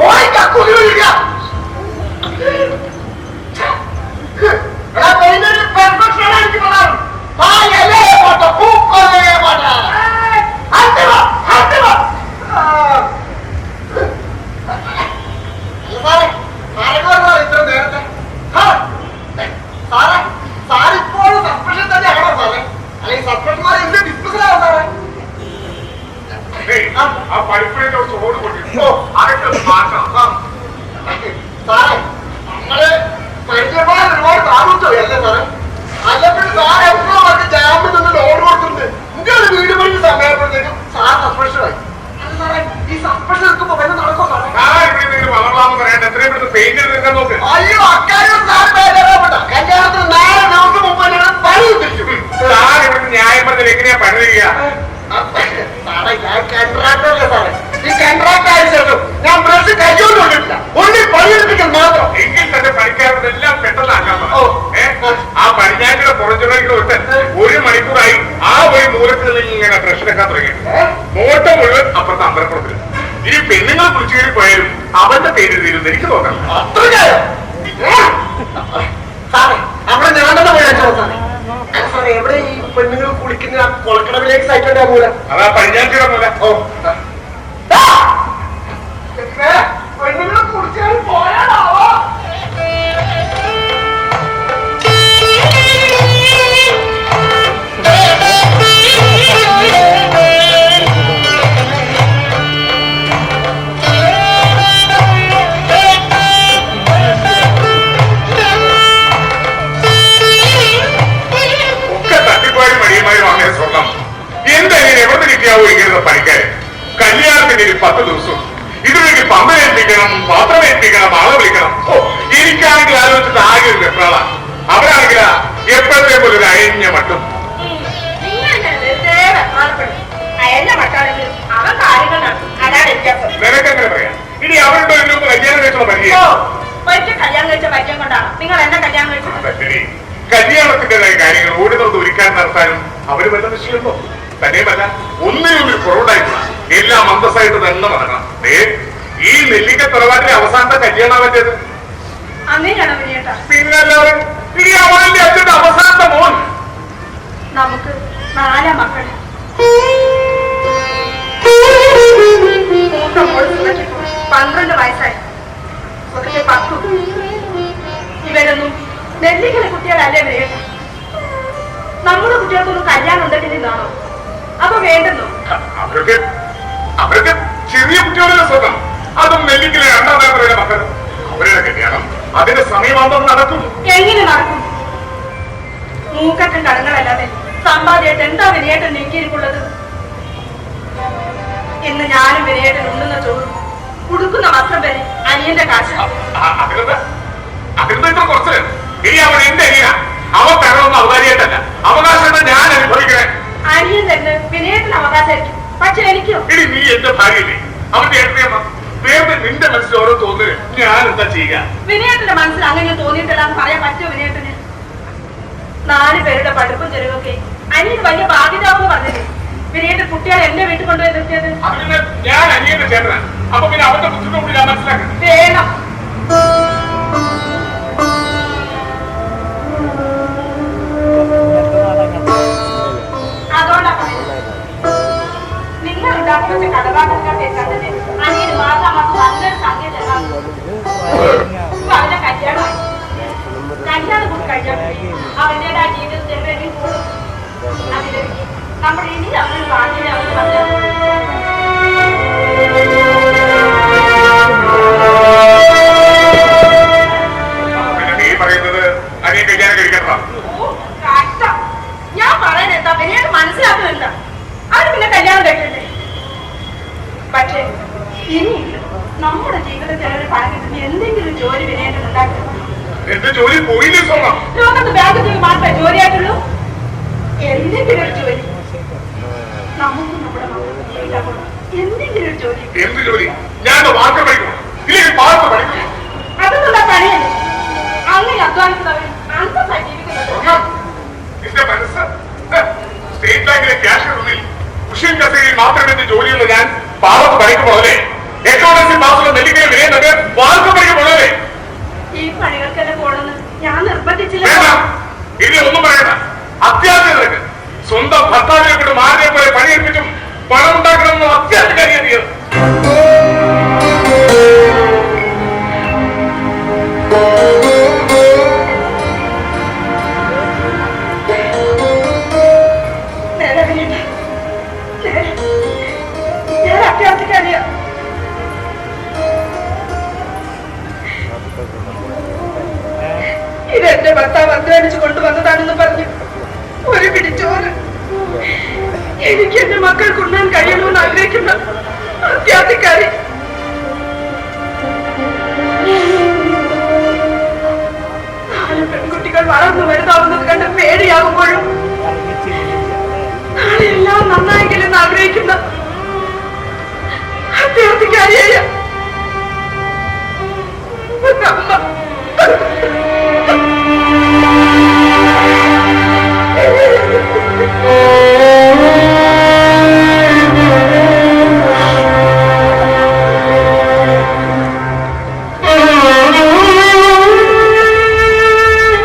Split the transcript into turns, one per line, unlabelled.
ওই কাকুলি എത്രയും പെട്ടെന്ന് പെയിന്റ് എടുക്കാൻ നോക്ക്.
അയ്യോ അക്കാര്യം കല്യാണത്തിന് നാല് ദിവസം മുമ്പ് ഞാൻ പണി
താൻ ഇവിടുന്ന് ന്യായം പറഞ്ഞാൽ എങ്ങനെയാ പണി തരിക?
സാറേ ഞാൻ കൺട്രാക്ടറല്ലേ സാറേ. ഈ കൺട്രാക്ട് ആയ ഞാൻ ബ്രഷ് കയ്യോണ്ട് കൊണ്ടിട്ടില്ല ഉള്ളി പണിയെടുപ്പിക്കാൻ മാത്രം.
എങ്കിൽ തന്നെ പണിക്കാരനെല്ലാം? ആ പടിഞ്ഞാറ്റിയുടെ പുറഞ്ചുറയ്ക്ക് വിട്ട് ഒരു മണിക്കൂറായി ആ ഒരു മൂലത്തിൽ നിന്ന് ഇങ്ങനെ പ്രശ്നക്കാൻ തുടങ്ങി. നോട്ടം മുഴുവൻ അപ്പുറത്ത് അമ്പലപ്പുറത്തിൽ ഇനി പെണ്ണുങ്ങൾ കുളിച്ചു കയറി പോയാലും അവന്റെ പേര് തീരുന്ന എനിക്ക് തോന്നണം.
സാറേ അവിടെ സാറേ സാറേ എവിടെ ഈ പെണ്ണുങ്ങൾ കുളിക്കുന്ന കൊളക്കടവിലേക്ക് സൈറ്റ് പോലെ
അതാ മൂല
ഓ.
ഏൽപ്പിക്കണം ആളെ വിളിക്കണം. ഓ എനിക്കാണെങ്കിൽ ആലോചിച്ചിട്ട് ആകെ ഒരു വെപ്രാള അവരാണെങ്കിൽ എപ്പോഴത്തെ പോലെ ഒരു അയഞ്ഞ മട്ടും. നിനക്കെങ്ങനെ പറയാം? ഇനി അവരുടെ ഒരു കല്യാണം കഴിച്ചുള്ള
ഓ
പരിചയം
കല്യാണം കഴിച്ച പരിചയം കൊണ്ടാണ്. നിങ്ങൾ എന്നെ കല്യാണം കഴിച്ചത്?
അതല്ലേ കല്യാണത്തിന്റേതായ കാര്യങ്ങൾ ഓടുന്നത് ഒരുക്കാൻ നടത്താനും അവർ വല്ല നിശ്ചയമുണ്ടോ? തന്നെയുമല്ല ഒന്നിനും ഒരു കുറവുണ്ടായിട്ടില്ല എല്ലാം അന്തസ്സായിട്ട് തന്നെ നടക്കണം. തറവാട്ടിലെ അവസാനത്തെ കല്യാണം പറ്റിയത് പിന്നല്ലാതെ ഇനി അവന്റെ അച്ഛന്റെ അവസാനത്തെ മോൻ.
നമുക്ക് നാലാ സുഖയ്ക്ക് പന്ത്രണ്ട് വയസ്സായി. ഒക്കെ പത്തു. ഇവരൊന്നും നെല്ലിക്കലെ കുട്ടികളല്ലേ വേണ്ട നമ്മുടെ കുട്ടികൾക്കൊന്നും കല്യാണം ഉണ്ടെങ്കിൽ ഇതാണോ അപ്പൊ വേണ്ടെന്നോ?
അവർക്ക് അവർക്ക് ചെറിയ കുട്ടികളുടെ സ്വന്തം അതും നെല്ലിക്കലെ പറയുന്ന മക്കൾ. അവരുടെ കല്യാണം അതിന്റെ സമയമാകുമ്പോൾ നടക്കും.
എങ്ങനെ നടക്കും? മൂക്കറ്റൻ കടങ്ങളല്ലാതെ സമ്പാദ്യമായിട്ട് എന്താ വിനയേട്ടൻ നീക്കിയിരിക്കുള്ളത് ഇന്ന് ഞാനും വിനയേട്ടൻ ഉണ്ണുന്ന ചോറും കൊടുക്കുന്ന വസ്ത്രം വരെ അനിയന്റെ കാശ്
ഇത്ര കുറച്ച്? ഇനി അവൻ എന്റെ അനിയ അവൻ തരണമെന്ന് അവകാശിയായിട്ടല്ല അവകാശം ഞാൻ അനുഭവിക്കണേ.
അനിയൻ തന്നെ വിനയേട്ടൻ അവകാശമായിരിക്കും. പക്ഷെ എനിക്കോ?
ഇനി നീ എന്റെ ഭാര്യയില്ലേ? അവന്റെ ഏട്ടനെയമ്മ നേരത്തെ നിന്റെ മനസ്സിൽ ഓരോ തോന്നൽ. ഞാൻ എന്താ ചെയ്യുക?
വിനയേട്ടന്റെ മനസ്സിൽ അങ്ങനെ തോന്നിയിട്ടില്ല എന്ന് പറയാൻ പറ്റുമോ വിനയേട്ടന്? നാല് പേരുടെ പഠിപ്പും ചെലവൊക്കെ. അനിയൻ വലിയ ബാധ്യതയാണെന്ന് പറഞ്ഞില്ലേ? വിനയേട്ടൻ കുട്ടികളെ എന്റെ വീട്ടിൽ കൊണ്ടുപോയി നിർത്തിയത്.
ഞാൻ അനിയന്റെ ചേട്ടനാണ് അപ്പൊ പിന്നെ അവന്റെ
അവന്റേതായ ജീവിതത്തിൽ കൂടും അതിന് നമ്മൾ എന്തെങ്കിലും ജോലി വിനയത്തിൽ ഉണ്ടാക്കണം.
എന്റെ ജോലി പോയില്ലേ സ്വർണം
ലോകത്ത് ബാങ്ക് ജോലി മാത്രമേ ജോലിയായിട്ടുള്ളൂ. എന്തെങ്കിലും ഒരു ജോലി. നമുക്ക് നമ്മുടെ. എന്തെങ്കിലും ഒരു ജോലി.
എന്ത് ജോലി? ഞാൻ വാക്ക് പഠിക്കണം. ഇല്ലെങ്കിൽ പഠിക്കണം.
അതൊന്നുള്ള പണിയല്ലേ? അങ്ങനെ അധ്വാനിക്കുന്നവർ അന്തസ്സായി
സ്റ്റേറ്റ് ബാങ്കിലെ ക്യാഷ് ഉള്ളിൽ ഉഷ്യൻ കസേരയിൽ മാത്രമേ ജോലിയുള്ള ഞാൻ പാവത്ത് പഠിക്കുമ്പോ പോകലേ എക്കോണമിക്സ് മാസമുള്ള നെല്ലിക്കൽ വിലയുന്നത് വാർത്ത പണിക്ക് പോകലേ
ഈ പണികൾക്കെല്ലാം പോണെന്ന് ഞാൻ നിർബന്ധിച്ചില്ല.
ഇനി ഒന്നും പറയണ്ട. അത്യാവശ്യം നിനക്ക്. സ്വന്തം ഭർത്താവിനെ കൊണ്ട് മാറിയെ പോലെ പണിയെടുപ്പിച്ചും പണം ഉണ്ടാക്കണമെന്ന്
ഭർത്താവ് അധ്വാനിച്ച് കൊണ്ടുവന്നതാണെന്ന് പറഞ്ഞു. ഒരു പിടിച്ചോറ്. എനിക്ക് എന്റെ മക്കൾ കൊണ്ടാൻ കഴിയണമെന്ന് ആഗ്രഹിക്കുന്ന അത്യാധികാരി. പെൺകുട്ടികൾ വളർന്നു വരുതാവുന്നത് കണ്ട് പേടിയാകുമ്പോഴും നാളെ എല്ലാം നന്നായെങ്കിലെന്ന് ആഗ്രഹിക്കുന്ന അത്യാധികാരിയായ നമ്മ